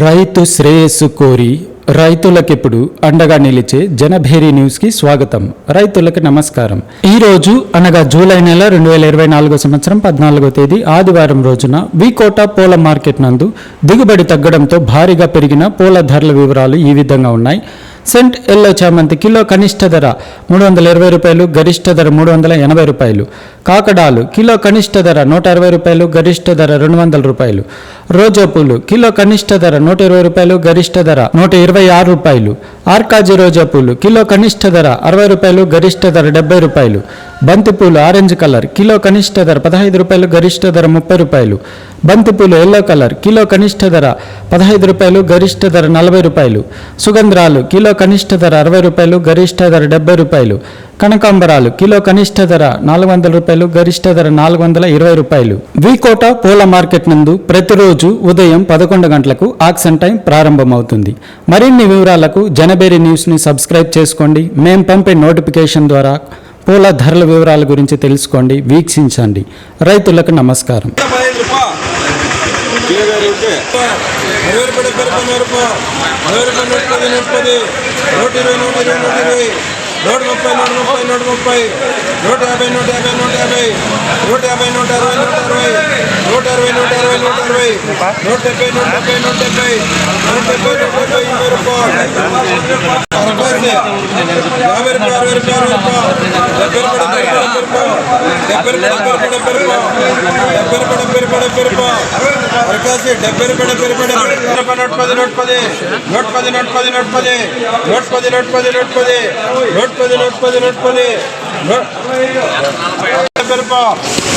రైతు శ్రేయస్సు కోరి రైతులకిప్పుడు అండగా నిలిచే జనభేరి న్యూస్కి స్వాగతం. రైతులకు నమస్కారం. ఈరోజు అనగా జూలై నెల రెండు వేల ఇరవై నాలుగో సంవత్సరం పద్నాలుగో తేదీ ఆదివారం రోజున వికోట పూల మార్కెట్ నందు దిగుబడి తగ్గడంతో భారీగా పెరిగిన పూల ధరల వివరాలు ఈ విధంగా ఉన్నాయి. సెంట్ ఎల్లో చామంతి కిలో కనిష్ట ధర మూడు వందల ఇరవై రూపాయలు గరిష్ట ధర మూడు వందల ఎనభై రూపాయలు. కాకడాలు కిలో కనిష్ట ధర నూట అరవై రూపాయలు గరిష్ట ధర రెండు వందల రూపాయలు. రోజా పూలు. కిలో కనిష్ట ధర నూట ఇరవై రూపాయలు గరిష్ట ధర నూట ఇరవై ఆరు రూపాయలు. ఆర్కాజీ రోజా పూలు. కిలో కనిష్ట ధర అరవై రూపాయలు గరిష్ట ధర డెబ్బై రూపాయలు. బంతిపూలు ఆరెంజ్ కలర్. కిలో కనిష్ట ధర పదహైదు రూపాయలు గరిష్ట ధర ముప్పై రూపాయలు. బంతిపూలు ఎల్లో కలర్. కిలో కనిష్ట ధర పదహైదు రూపాయలు గరిష్ట ధర నలభై రూపాయలు. సుగంధ్రాలు కిలో కనిష్ట ధర అరవై రూపాయలు గరిష్ట ధర డెబ్బై రూపాయలు. కనకాంబరాలు కిలో కనిష్ట ధర నాలుగు వందల రూపాయలు గరిష్ట ధర నాలుగు వందల ఇరవై రూపాయలు. వికోట పూల మార్కెట్ నందు ప్రతిరోజు ఉదయం పదకొండు గంటలకు ఆక్సన్ టైం ప్రారంభమవుతుంది. మరిన్ని వివరాలకు జనబేరి న్యూస్ని సబ్స్క్రైబ్ చేసుకోండి. మేం పంపే నోటిఫికేషన్ ద్వారా పూల ధరల వివరాల గురించి తెలుసుకోండి వీక్షించండి. రైతులకు నమస్కారం. నూట ఇరవై నూట ఇరవై నూట ఇరవై. నూట ముప్పై నూట ముప్పై నూట ముప్పై నూట యాభై నూట యాభై నూట యాభై నూట యాభై నూట అరవై నూట అరవై నూట అరవై నూట అరవై నూట అరవై నూట డెబ్బై నూట డెబ్బై నూట డెబ్బై నూట డెబ్బై నూట డెబ్బై ఇరవై రూపాయలు అరవై యాభై రూపాయలు అరవై రూపాయలు అరవై రూపాయలు డెబ్బై రూపాయలు డెబ్బై డెబ్బై రూపాయలు డెబ్బై నూట పది నూట పది నూట పది నూట పది నూట పది నూట పది నూట పది నూట పది నూట పది నూట పది నూట పది డెబ్బై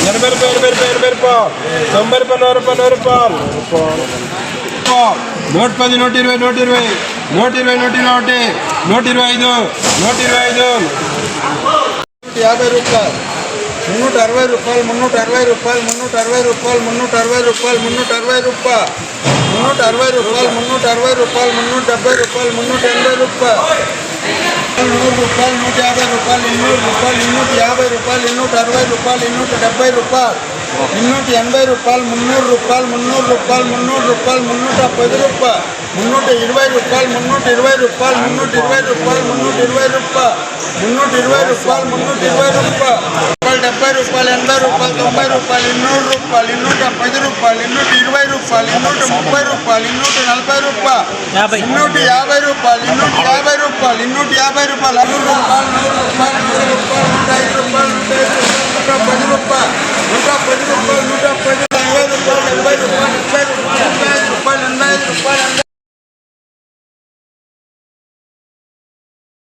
ఎనభై రూపాయలు ఎనభై రూపాయలు తొంభై రూపాయలు నూరు రూపాయలు నూరు రూపాయలు నూట పది నూట ఇరవై నూట ఇరవై నూట ఇరవై నూట ఇరవై ఒకటి నూట ఇరవై ఐదు నూట ఇరవై ఐదు యాభై రూపాయలు. మున్నూట అరవై రూపాయలు మున్నూట అరవై రూపాయలు మున్నూట అరవై రూపాయలు మున్నూట అరవై రూపాయలు మున్నూట అరవై రూపాయలు. మున్నూట అరవై రూపాయలు మున్నూట అరవై రూపాయలు మున్నూట డెబ్బై రూపాయలు మున్నూట ఎనభై రూపాయలు. నూరు రూపాయలు నూట యాభై రూపాయలు ఇన్నూరు రూపాయలు ఇన్నూట యాభై రూపాయలు ఇన్నూట అరవై రూపాయలు ఇన్నూట డెబ్బై రూపాయలు. ಇನ್ನೂಟ ఎనభై రూపాయలు మున్నూరు రూపాయలు మున్నూరు రూపాయలు మున్నూరు రూపాయలు ಮುನ್ನೂಟ ಪದ ರೂಪಾಯಿ ಮುನ್ನೂಟ ಇರವೈ ರೂಪಾಯಿ ಮುನ್ನೂಟ ಇರವೈ ರೂಪಾಯಿ ಮುನ್ನೂಟ ಇರವೈ ರೂಪಾಯಿ ಮುನ್ನೂಟ ಇರವೈ ರೂಪಾಯಿ ಮುನ್ನೂಟ ಇರವೈ ರೂಪಾಯಿ ಮುನ್ನೂಟ ಇರವೈ ರೂಪಾಯಿ డెబ్బై రూపాయలు ఎనభై రూపాయలు తొంభై రూపాయలు ఇన్నూరు రూపాయలు ఇన్నూట పది రూపాయలు ఇన్నూట ఇరవై రూపాయలు ఇన్నూట ముప్పై రూపాయలు ఇన్నూట నలభై రూపాయలు ఇన్నూట యాభై రూపాయలు ఇన్నూట యాభై రూపాయలు ఇన్నూట యాభై రూపాయలు నూరు రూపాయలు నూరు రూపాయలు నూరు రూపాయలు నూట ఐదు రూపాయలు